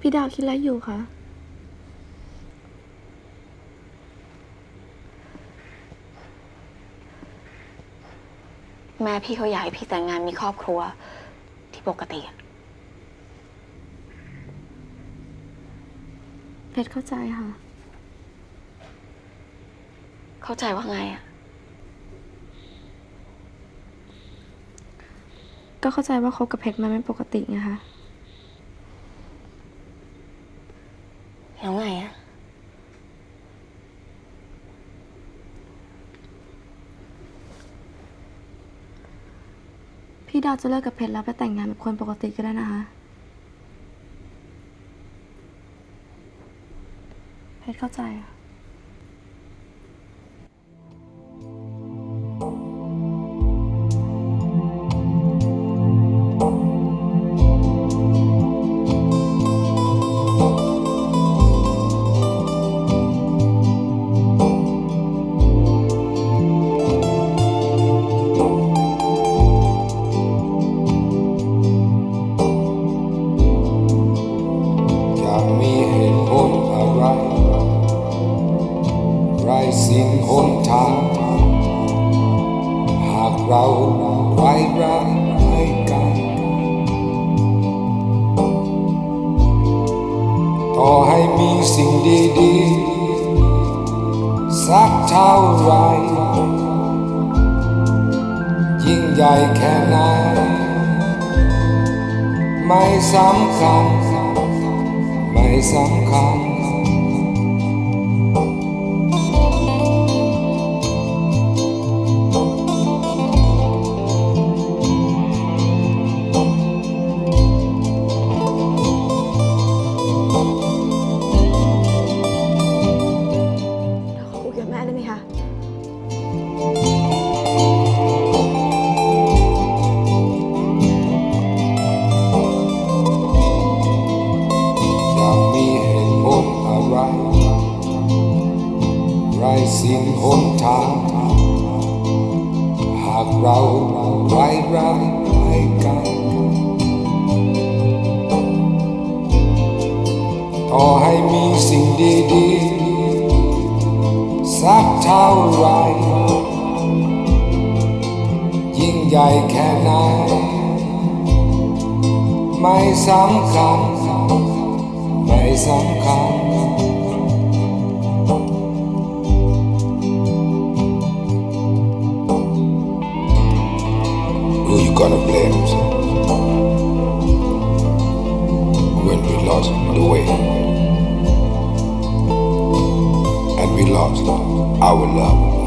พี่ดาวคิดอะไรอยู่คะแม่พี่เขาอยากให้พี่แต่งงานมีครอบครัวที่ปกติอะเพชรเข้าใจค่ะ เข้าใจว่าไงอะก็เข้าใจว่าคบกับเพชรมันไม่ปกติไงคะ แล้วไงอะพี่ดาวจะเลิกกับเพชรแล้วไปแต่งงานกับคนปกติก็ได้นะคะ เพชรเข้าใจค่ะจะ สิ้นหนทาง หากเราไว้รักให้กัน ต่อให้มีสิ่งดีๆ สักเท่าไหรยิ่งใหญ่แค่ไหนไม่สำคัญ ไม่สำคัญ ไรสิ้นหนทาง หากเราไว้รักให้กันต่อให้มีสิ่งดีๆ สักเท่าไหรยิ่งใหญ่แค่ไหน ไม่สำคัญ ไม่สำคัญ gonna blame when we lost the way and we lost our love?